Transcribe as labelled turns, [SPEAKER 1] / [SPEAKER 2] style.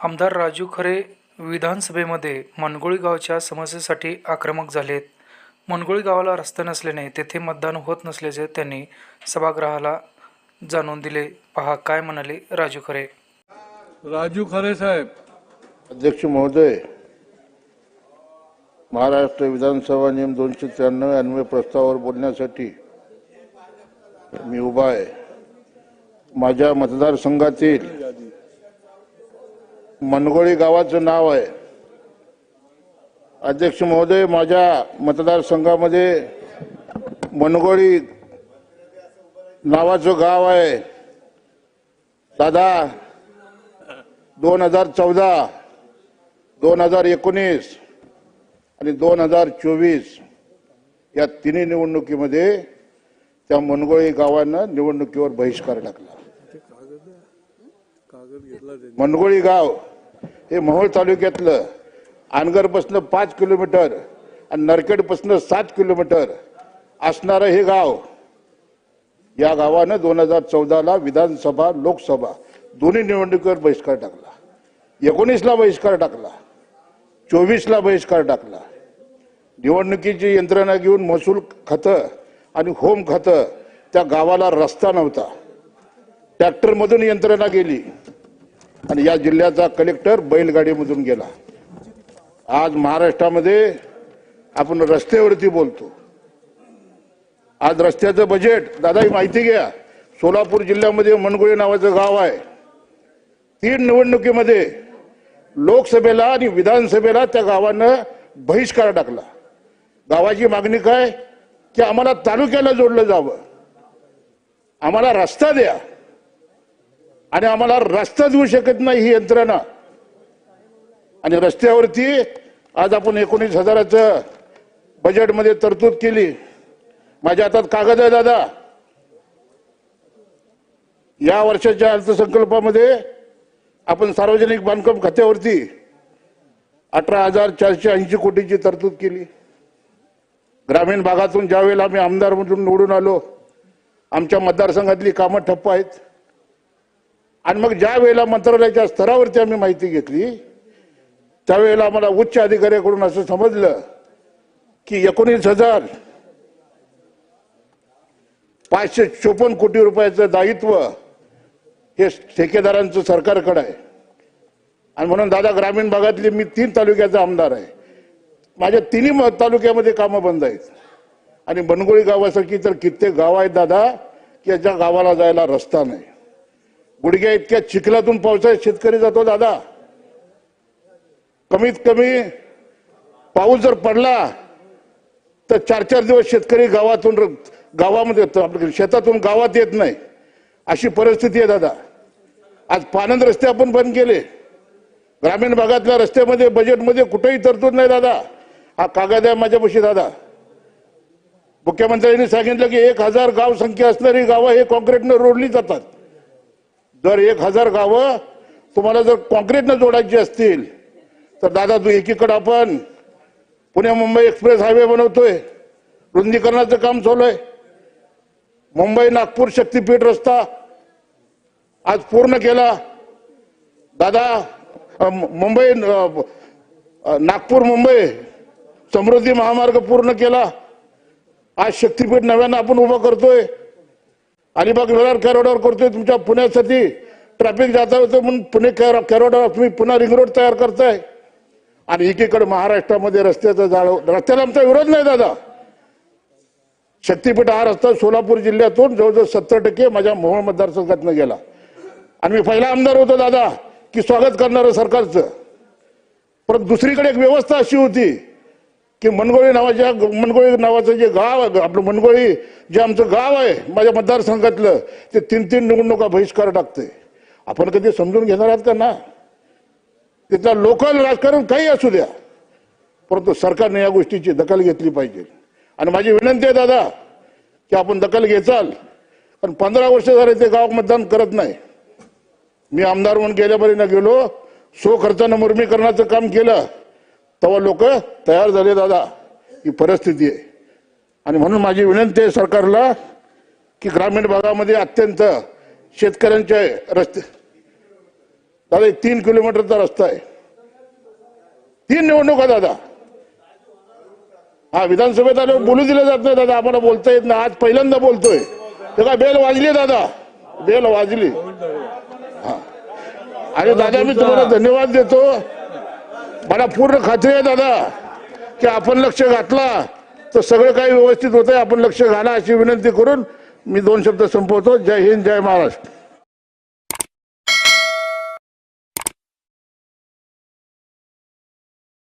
[SPEAKER 1] आमदार राजू खरे विधानसभेमध्ये मनगोळी गावच्या समस्येसाठी आक्रमक झालेत. मनगोळी गावाला रस्ता नसल्याने तेथे मतदान होत नसल्याचे त्यांनी सभागृहाला जाणून दिले. पहा काय म्हणाले राजू खरे?
[SPEAKER 2] राजू खरे साहेब.
[SPEAKER 3] अध्यक्ष महोदय महाराष्ट्र विधानसभा नियम दोनशे त्र्याण्णव अन्वय प्रस्तावावर बोलण्यासाठी मी उभा आहे. माझ्या मतदारसंघातील मनगोळी गावाचं नाव आहे. अध्यक्ष महोदय माझ्या मतदारसंघामध्ये मनगोळी नावाचं गाव आहे. दादा दोन हजार चौदा दोन हजार एकोणीस आणि दोन हजार चोवीस या तिन्ही निवडणुकीमध्ये त्या मनगोळी गावानं निवडणुकीवर बहिष्कार टाकला. मनगोळी गाव हे मोहोळ तालुक्यातलं अनगरपासनं पाच किलोमीटर आणि नरखेडपासनं सात किलोमीटर असणारं हे गाव या गावानं दोन हजार चौदाला विधानसभा लोकसभा दोन्ही निवडणुकीवर बहिष्कार टाकला. एकोणीसला बहिष्कार टाकला. चोवीसला बहिष्कार टाकला. निवडणुकीची यंत्रणा घेऊन महसूल खातं आणि होम खातं त्या गावाला रस्ता नव्हता. ट्रॅक्टरमधून यंत्रणा गेली आणि या जिल्ह्याचा कलेक्टर बैलगाडीमधून गेला. आज महाराष्ट्रामध्ये आपण रस्त्यावरती बोलतो. आज रस्त्याचं बजेट दादा ही माहिती घ्या सोलापूर जिल्ह्यामध्ये मनगोळी नावाचं गाव आहे. तीन निवडणुकीमध्ये लोकसभेला आणि विधानसभेला त्या गावानं बहिष्कार टाकला. गावाची मागणी काय? की आम्हाला तालुक्याला जोडलं जावं. आम्हाला रस्ता द्या. आणि आम्हाला रस्ता देऊ शकत नाही ही यंत्रणा. आणि रस्त्यावरती आज आपण एकोणीस हजाराचं बजेटमध्ये तरतूद केली. माझ्या हातात कागद आहे दादा. या वर्षाच्या अर्थसंकल्पामध्ये आपण सार्वजनिक बांधकाम खात्यावरती अठरा हजार चारशे ऐंशी कोटीची तरतूद केली. ग्रामीण भागातून ज्यावेळेला आम्ही आमदार म्हणून निवडून आलो आमच्या मतदारसंघातली कामं ठप्प आहेत. आणि मग ज्या वेळेला मंत्रालयाच्या स्तरावरती आम्ही माहिती घेतली त्यावेळेला आम्हाला उच्च अधिकाऱ्याकडून असं समजलं की एकोणीस हजार पाचशे चोपन्न कोटी रुपयाचं दायित्व हे ठेकेदारांचं सरकारकडे आहे. आणि म्हणून दादा ग्रामीण भागातले मी तीन तालुक्याचा आमदार आहे. माझ्या तिन्ही म- तालुक्यामध्ये कामं बंद आहेत. आणि बनगोळी गावासारखी तर कित्येक गाव आहेत दादा की याच्या गावाला जायला रस्ता नाही. गुडघ्या इतक्या चिखलातून पावसाळ्यात शेतकरी जातो दादा. कमीत कमी पाऊस जर पडला तर चार चार दिवस शेतकरी गावातून र- गावामध्ये येतो शेतातून गावात येत नाही. अशी परिस्थिती आहे दादा. आज पानंद रस्ते आपण बंद केले. ग्रामीण भागातल्या रस्त्यामध्ये बजेटमध्ये कुठेही तरतूद नाही दादा. हा कागद आहे माझ्यापाशी दादा. मुख्यमंत्र्यांनी सांगितलं की एक हजार गाव संख्या असणारी गावं हे कॉन्क्रीटनं रोडली जातात. जर एक हजार गावं तुम्हाला जर कॉन्क्रीटनं जोडायची असतील तर दादा तू एकीकडं आपण पुणे मुंबई एक्सप्रेस हायवे बनवतोय. रुंदीकरणाचं काम चालू आहे. मुंबई नागपूर शक्तीपीठ रस्ता आज पूर्ण केला. दादा मु- मुंबई नागपूर मुंबई समृद्धी महामार्ग पूर्ण केला. आज शक्तीपीठ नव्यानं आपण उभा करतोय. अलिबाग विरार कॅरोडावर करतोय तुमच्या पुण्यासाठी ट्रॅफिक जाता होतं म्हणून पुणे कॅरोडावर तुम्ही पुन्हा रिंग रोड तयार करताय. आणि एकीकडे महाराष्ट्रामध्ये रस्त्याचं जाळ रस्त्याला आमचा विरोध नाही दादा. शक्तीपीठ हा रस्ता सोलापूर जिल्ह्यातून जवळजवळ सत्तर टक्के माझ्या मोहोळ मतदारसंघातनं गेला. आणि मी पहिला आमदार होतो दादा की स्वागत करणारं सरकारचं. परंतु दुसरीकडे एक व्यवस्था अशी होती की मनगोळी नावाच्या मनगोळी नावाचं जे गाव आहे आपलं मनगोळी जे आमचं गाव आहे माझ्या मतदारसंघातलं ते तीन तीन निवडणुका बहिष्कार टाकते. आपण कधी समजून घेणार आहात का? ना. तिथलं लोकल राजकारण काही असू द्या. परंतु सरकारने या गोष्टीची दखल घेतली पाहिजे. आणि माझी विनंती आहे दादा की आपण दखल घेचाल. पण पंधरा वर्ष झाले ते गाव मतदान करत नाही. मी आमदार म्हणून गेल्यापर्यंत गेलो. सो खर्चानं मुर्मीकरणाचं काम केलं. तेव्हा लोक तयार झाले दादा ही परिस्थिती आहे. आणि म्हणून माझी विनंती आहे सरकारला की ग्रामीण भागामध्ये अत्यंत शेतकऱ्यांचे रस्ते दादा तीन किलोमीटरचा रस्ता आहे. तीन निवडणुका दादा. हा विधानसभेत आल्यावर बोलू दिलं जात नाही दादा. आम्हाला बोलता येत नाही. आज पहिल्यांदा बोलतोय. तेव्हा बेल वाजली दादा? बेल वाजली. हा. आणि दादा मी तुम्हाला धन्यवाद देतो. मला पूर्ण खात्री आहे दादा की आपण लक्ष घातला तर सगळं काही व्यवस्थित होतंय. आपण लक्ष घाला अशी विनंती करून मी दोन शब्द संपवतो. जय हिंद जय महाराष्ट्र.